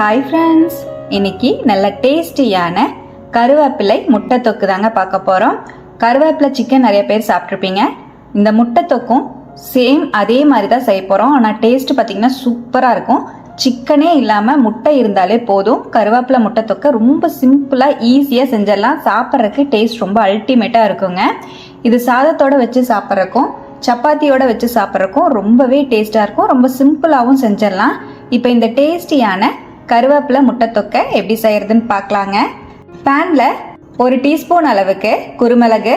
Hi friends இன்னைக்கு நல்ல டேஸ்டியான கருவேப்பிலை முட்டை தொக்கு தாங்க பார்க்க போகிறோம் கருவேப்பிலை சிக்கன் நிறைய பேர் சாப்பிட்ருப்பீங்க இந்த முட்டை தொக்கும் சேம் அதே மாதிரி தான் செய்ய போகிறோம் ஆனால் டேஸ்ட் பார்த்திங்கன்னா சூப்பராக இருக்கும். சிக்கனே இல்லாமல் முட்டை இருந்தாலே போதும். கருவேப்பிலை முட்டை தொக்கை ரொம்ப சிம்பிளாக ஈஸியாக செஞ்சிடலாம். சாப்பிட்றதுக்கு டேஸ்ட் ரொம்ப அல்டிமேட்டாக இருக்குங்க. இது சாதத்தோட வச்சு சாப்பிட்றக்கும் சப்பாத்தியோட வச்சு சாப்பிட்றக்கும் ரொம்பவே டேஸ்ட்டாக இருக்கும். ரொம்ப சிம்பிளாகவும் செஞ்சிடலாம். இப்போ இந்த டேஸ்டியான கருவேப்பிலை முட்டை தொக்கை எப்படி செய்கிறதுன்னு பார்க்கலாங்க. பேனில் ஒரு டீஸ்பூன் அளவுக்கு குருமிளகு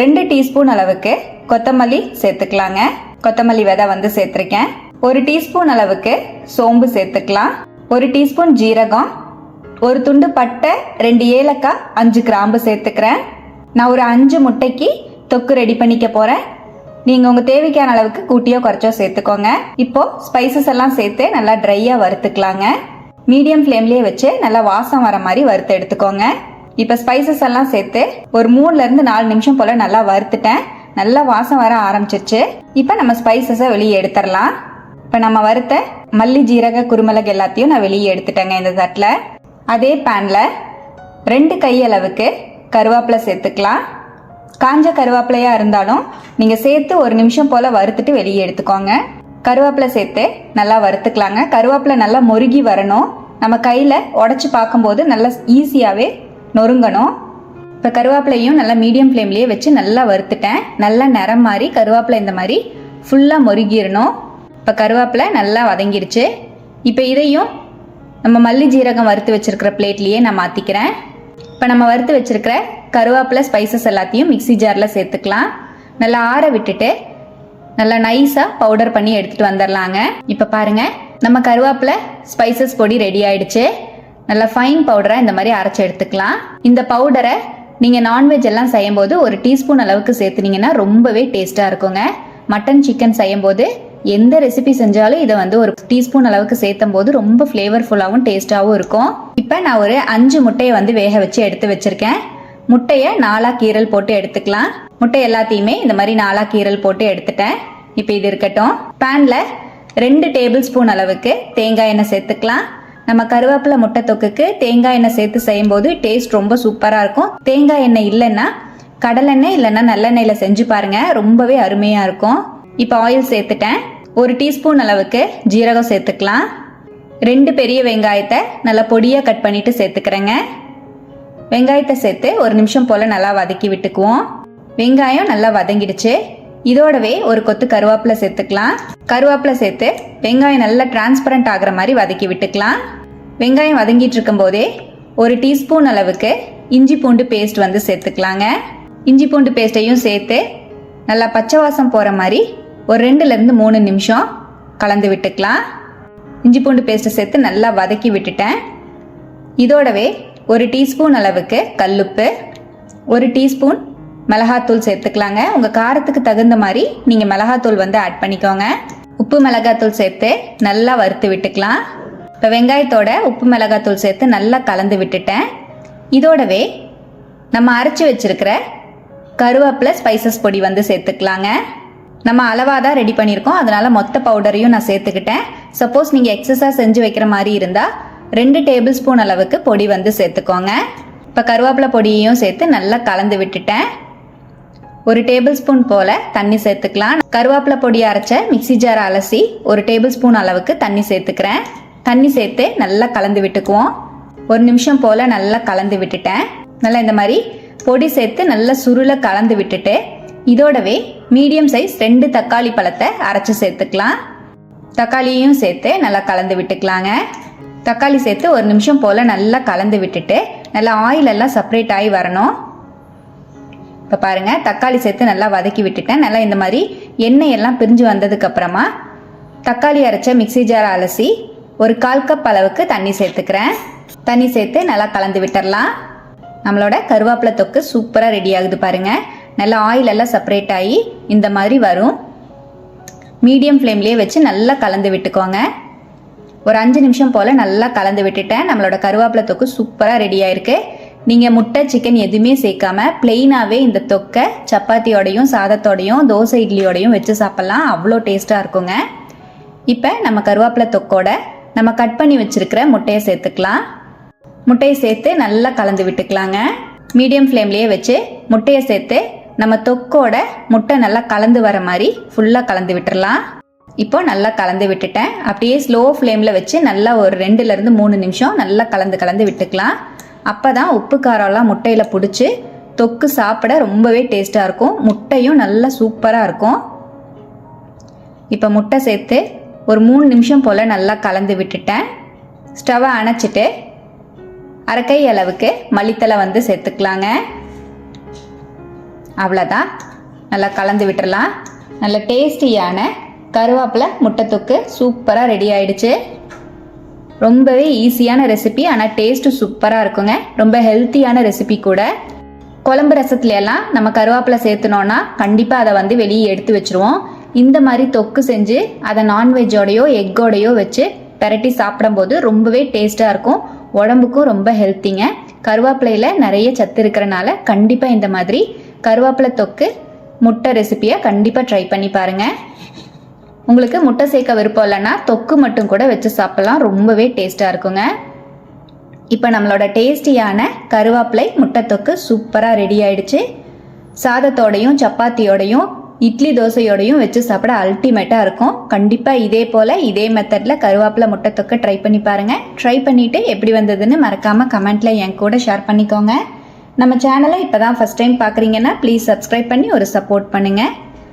ரெண்டு டீஸ்பூன் அளவுக்கு கொத்தமல்லி சேர்த்துக்கலாங்க. கொத்தமல்லி விதை வந்து சேர்த்துருக்கேன். ஒரு டீஸ்பூன் அளவுக்கு சோம்பு சேர்த்துக்கலாம். ஒரு டீஸ்பூன் ஜீரகம் ஒரு துண்டு பட்டை ரெண்டு ஏலக்காய் அஞ்சு கிராம்பு சேர்த்துக்கிறேன். நான் ஒரு அஞ்சு முட்டைக்கு தொக்கு ரெடி பண்ணிக்க போகிறேன் நீங்கள் உங்கள் தேவைக்கான அளவுக்கு கூட்டியோ குறைச்சோ சேர்த்துக்கோங்க. இப்போ ஸ்பைசஸ் எல்லாம் சேர்த்து நல்லா ட்ரையாக வறுத்துக்கலாங்க. மீடியம் ஃப்ளேம்லேயே வச்சு நல்லா வாசம் வர மாதிரி வறுத்து எடுத்துக்கோங்க. இப்போ ஸ்பைசஸ் எல்லாம் சேர்த்து ஒரு மூணுலேருந்து நாலு நிமிஷம் போல் நல்லா வறுத்துட்டேன். நல்லா வாசம் வர ஆரம்பிச்சிருச்சு. இப்போ நம்ம ஸ்பைசஸை வெளியே எடுத்துடலாம். இப்போ நம்ம வறுத்த மல்லி ஜீரக குருமிளகு எல்லாத்தையும் நான் வெளியே எடுத்துட்டேங்க இந்த தட்டில். அதே பேனில் ரெண்டு கையளவுக்கு கருவேப்பிலை சேர்த்துக்கலாம். காஞ்ச கருவேப்பிலையாக இருந்தாலும் நீங்கள் சேர்த்து ஒரு நிமிஷம் போல் வறுத்துட்டு வெளியே எடுத்துக்கோங்க. கருவேப்பிலை சேர்த்து நல்லா வறுத்துக்கலாங்க. கருவேப்பிலை நல்லா முருகி வரணும். நம்ம கையில் உடச்சி பார்க்கும்போது நல்லா ஈஸியாகவே நொறுங்கணும். இப்போ கருவேப்பிலையும் நல்லா மீடியம் ஃப்ளேம்லேயே வச்சு நல்லா வறுத்துட்டேன். நல்லா நிறம் மாதிரி கருவேப்பிலை இந்த மாதிரி ஃபுல்லாக முருகிடணும் இப்போ கருவேப்பிலை நல்லா வதங்கிருச்சு. இப்போ இதையும் நம்ம மல்லி ஜீரகம் வறுத்து வச்சுருக்கிற பிளேட்லேயே நான் மாற்றிக்கிறேன் இப்போ நம்ம வறுத்து வச்சுருக்கிற கருவேப்பிலை ஸ்பைசஸ் எல்லாத்தையும் மிக்ஸி ஜாரில் சேர்த்துக்கலாம். நல்லா ஆற விட்டுட்டு நல்லா நைஸாக பவுடர் பண்ணி எடுத்துகிட்டு வந்துடலாங்க இப்போ பாருங்கள் நம்ம கருவேப்பிலை ஸ்பைசஸ் பொடி ரெடி ஆயிடுச்சு. நல்லா ஃபைன் பவுடரை இந்த மாதிரி அரைச்சி எடுத்துக்கலாம். இந்த பவுடரை நீங்கள் நான்வெஜ் எல்லாம் செய்யும்போது ஒரு டீஸ்பூன் அளவுக்கு சேர்த்துனீங்கன்னா ரொம்பவே டேஸ்ட்டாக இருக்குங்க. மட்டன் சிக்கன் செய்யும் போது எந்த ரெசிபி செஞ்சாலும் இதை வந்து ஒரு டீஸ்பூன் அளவுக்கு சேர்த்தும் போது ரொம்ப ஃப்ளேவர்ஃபுல்லாகவும் டேஸ்ட்டாகவும் இருக்கும். இப்போ நான் ஒரு அஞ்சு முட்டையை வந்து வேக வச்சு எடுத்து வச்சிருக்கேன். முட்டையை நாலாக கீரல் போட்டு எடுத்துக்கலாம். முட்டை எல்லாத்தையுமே இந்த மாதிரி நாலாக கீரல் போட்டு எடுத்துட்டேன். இப்போ இது இருக்கட்டும். பேனில் ரெண்டு டேபிள் ஸ்பூன் அளவுக்கு தேங்காய் எண்ணெய் சேர்த்துக்கலாம். நம்ம கருவேப்பிலை முட்டை தொக்குக்கு தேங்காய் எண்ணெய் சேர்த்து செய்யும்போது டேஸ்ட் ரொம்ப சூப்பராக இருக்கும். தேங்காய் எண்ணெய் இல்லைன்னா கடலெண்ணெய் இல்லைன்னா நல்லெண்ணெயில் செஞ்சு பாருங்க ரொம்பவே அருமையாக இருக்கும். இப்போ ஆயில் சேர்த்துட்டேன். ஒரு டீஸ்பூன் அளவுக்கு ஜீரகம் சேர்த்துக்கலாம். ரெண்டு பெரிய வெங்காயத்தை நல்லா பொடியாக கட் பண்ணிட்டு சேர்த்துக்கிறேங்க. வெங்காயத்தை சேர்த்து ஒரு நிமிஷம் போல் நல்லா வதக்கி விட்டுக்குவோம். வெங்காயம் நல்லா வதங்கிடுச்சு. இதோடவே ஒரு கொத்து கருவேப்பிலை சேர்த்துக்கலாம். கருவேப்பிலை சேர்த்து வெங்காயம் நல்லா டிரான்ஸ்பரண்ட் ஆகிற மாதிரி வதக்கி விட்டுக்கலாம். வெங்காயம் வதங்கிட்டு இருக்கும்போதே ஒரு டீஸ்பூன் அளவுக்கு இஞ்சி பூண்டு பேஸ்ட் வந்து சேர்த்துக்கலாங்க. இஞ்சி பூண்டு பேஸ்ட்டையும் சேர்த்து நல்லா பச்சை வாசம் போகிற மாதிரி ஒரு ரெண்டுலேருந்து மூணு நிமிஷம் கலந்து விட்டுக்கலாம். இஞ்சி பூண்டு பேஸ்ட்டை சேர்த்து நல்லா வதக்கி விட்டுட்டேன். இதோடவே ஒரு டீஸ்பூன் அளவுக்கு கல்லுப்பு ஒரு டீஸ்பூன் மிளகாத்தூள் சேர்த்துக்கலாங்க. உங்கள் காரத்துக்கு தகுந்த மாதிரி நீங்கள் மிளகாத்தூள் வந்து ஆட் பண்ணிக்கோங்க. உப்பு மிளகாத்தூள் சேர்த்து நல்லா வறுத்து விட்டுக்கலாம். இப்போ வெங்காயத்தோட உப்பு மிளகாத்தூள் சேர்த்து நல்லா கலந்து விட்டுட்டேன். இதோடவே நம்ம அரைச்சி வச்சிருக்கிற கருவேப்பிலை ஸ்பைசஸ் பொடி வந்து சேர்த்துக்கலாங்க. நம்ம அளவாக தான் ரெடி பண்ணியிருக்கோம். அதனால் மொத்த பவுடரையும் நான் சேர்த்துக்கிட்டேன். சப்போஸ் நீங்கள் எக்ஸஸாக செஞ்சு வைக்கிற மாதிரி இருந்தால் ரெண்டு டேபிள் ஸ்பூன் அளவுக்கு பொடி வந்து சேர்த்துக்கோங்க. இப்போ கருவேப்பிலை பொடியையும் சேர்த்து நல்லா கலந்து விட்டுட்டேன். ஒரு டேபிள் ஸ்பூன் போல் தண்ணி சேர்த்துக்கலாம். கருவேப்பிலை பொடியை அரைச்ச மிக்ஸி ஜார் அலசி ஒரு டேபிள் ஸ்பூன் அளவுக்கு தண்ணி சேர்த்துக்கிறேன். தண்ணி சேர்த்து நல்லா கலந்து விட்டுக்குவோம். ஒரு நிமிஷம் போல் நல்லா கலந்து விட்டுட்டேன். நல்லா இந்த மாதிரி பொடி சேர்த்து நல்லா சுருளை கலந்து விட்டுட்டு இதோடவே மீடியம் சைஸ் ரெண்டு தக்காளி பழத்தை அரைச்சி சேர்த்துக்கலாம். தக்காளியையும் சேர்த்து நல்லா கலந்து விட்டுக்கலாங்க. தக்காளி சேர்த்து ஒரு நிமிஷம் போல் நல்லா கலந்து விட்டுட்டு நல்லா ஆயில் எல்லாம் செப்பரேட் ஆகி வரணும். இப்போ பாருங்கள் தக்காளி சேர்த்து நல்லா வதக்கி விட்டுட்டேன். நல்லா இந்த மாதிரி எண்ணெய் எல்லாம் பிரிஞ்சு வந்ததுக்கப்புறமா தக்காளி அரைச்ச மிக்ஸி ஜார் அலசி ஒரு கால் கப் அளவுக்கு தண்ணி சேர்த்துக்கிறேன். தண்ணி சேர்த்து நல்லா கலந்து விட்டுறலாம். நம்மளோட கருவேப்பிலை தொக்கு சூப்பராக ரெடி ஆகுது பாருங்கள் நல்லா ஆயில் எல்லாம் செப்பரேட் ஆகி இந்த மாதிரி வரும். மீடியம் ஃப்ளேம்லேயே வச்சு நல்லா கலந்து விட்டுக்கோங்க. ஒரு அஞ்சு நிமிஷம் போல் நல்லா கலந்து விட்டுட்டேன். நம்மளோட கருவேப்பிலை தொக்கு சூப்பராக ரெடி ஆயிருக்கு. நீங்கள் முட்டை சிக்கன் எதுவுமே சேர்க்காம பிளெயினாகவே இந்த தொக்கை சப்பாத்தியோடையும் சாதத்தோடையும் தோசை இட்லியோடையும் வச்சு சாப்பிட்லாம். அவ்வளோ டேஸ்ட்டாக இருக்குங்க. இப்போ நம்ம கருவேப்பிலை தொக்கோட நம்ம கட் பண்ணி வச்சுருக்கிற முட்டையை சேர்த்துக்கலாம். முட்டையை சேர்த்து நல்லா கலந்து விட்டுக்கலாங்க. மீடியம் ஃப்ளேம்லேயே வச்சு முட்டையை சேர்த்து நம்ம தொக்கோட முட்டை நல்லா கலந்து வர மாதிரி ஃபுல்லாக கலந்து விட்டுடலாம் இப்போ நல்லா கலந்து விட்டுட்டேன். அப்படியே ஸ்லோ ஃப்ளேமில் வச்சு நல்லா ஒரு ரெண்டுலேருந்து மூணு நிமிஷம் நல்லா கலந்து கலந்து விட்டுக்கலாம். அப்போ தான் உப்பு காரம்லாம் முட்டையில் பிடிச்சி தொக்கு சாப்பிட ரொம்பவே டேஸ்ட்டாக இருக்கும். முட்டையும் நல்லா சூப்பராக இருக்கும். இப்போ முட்டை சேர்த்து ஒரு மூணு நிமிஷம் போல் நல்லா கலந்து விட்டுட்டேன். ஸ்டவ்வை அணைச்சிட்டு அரைக்கை அளவுக்கு மல்லித்தலை வந்து சேர்த்துக்கலாங்க. அவ்வளோதான் நல்லா கலந்து விட்டுறலாம். நல்ல டேஸ்டியான கருவேப்பிலை முட்டை தொக்கு சூப்பராக ரெடி ஆயிடுச்சு. ரொம்பவே ஈஸியான ரெசிபி ஆனால் டேஸ்ட்டு சூப்பராக இருக்குங்க. ரொம்ப ஹெல்த்தியான ரெசிபி கூட. குழம்பு ரசத்துல எல்லாம் நம்ம கருவேப்பிலை சேர்த்துனோன்னா கண்டிப்பாக அதை வந்து வெளியே எடுத்து வச்சிருவோம். இந்த மாதிரி தொக்கு செஞ்சு அதை நான்வெஜ்ஜோடையோ எக்கோடையோ வச்சு பெரட்டி சாப்பிடும்போது ரொம்பவே டேஸ்ட்டாக இருக்கும். உடம்புக்கும் ரொம்ப ஹெல்த்திங்க கருவேப்பிலையில் நிறைய சத்து இருக்கிறனால கண்டிப்பாக இந்த மாதிரி கருவேப்பிலை தொக்கு முட்டை ரெசிபியை கண்டிப்பாக ட்ரை பண்ணி பாருங்கள் உங்களுக்கு முட்டை சேர்க்க விருப்பம் இல்லைன்னா தொக்கு மட்டும் கூட வச்சு சாப்பிடலாம். ரொம்பவே டேஸ்ட்டாக இருக்குங்க. இப்போ நம்மளோட டேஸ்டியான கருவேப்பிலை முட்டை தொக்கு சூப்பராக ரெடி ஆயிடுச்சு. சாதத்தோடையும் சப்பாத்தியோடையும் இட்லி தோசையோடையும் வச்சு சாப்பிட அல்டிமேட்டாக இருக்கும். கண்டிப்பாக இதே போல் இதே மெத்தடில் கருவேப்பிலை முட்டை தொக்கு ட்ரை பண்ணி பாருங்கள் ட்ரை பண்ணிவிட்டு எப்படி வந்ததுன்னு மறக்காமல் கமெண்ட்டில் என் கூட ஷேர் பண்ணிக்கோங்க. நம்ம சேனலை இப்போ தான் ஃபஸ்ட் டைம் பார்க்குறீங்கன்னா ப்ளீஸ் சப்ஸ்கிரைப் பண்ணி ஒரு சப்போர்ட் பண்ணுங்கள்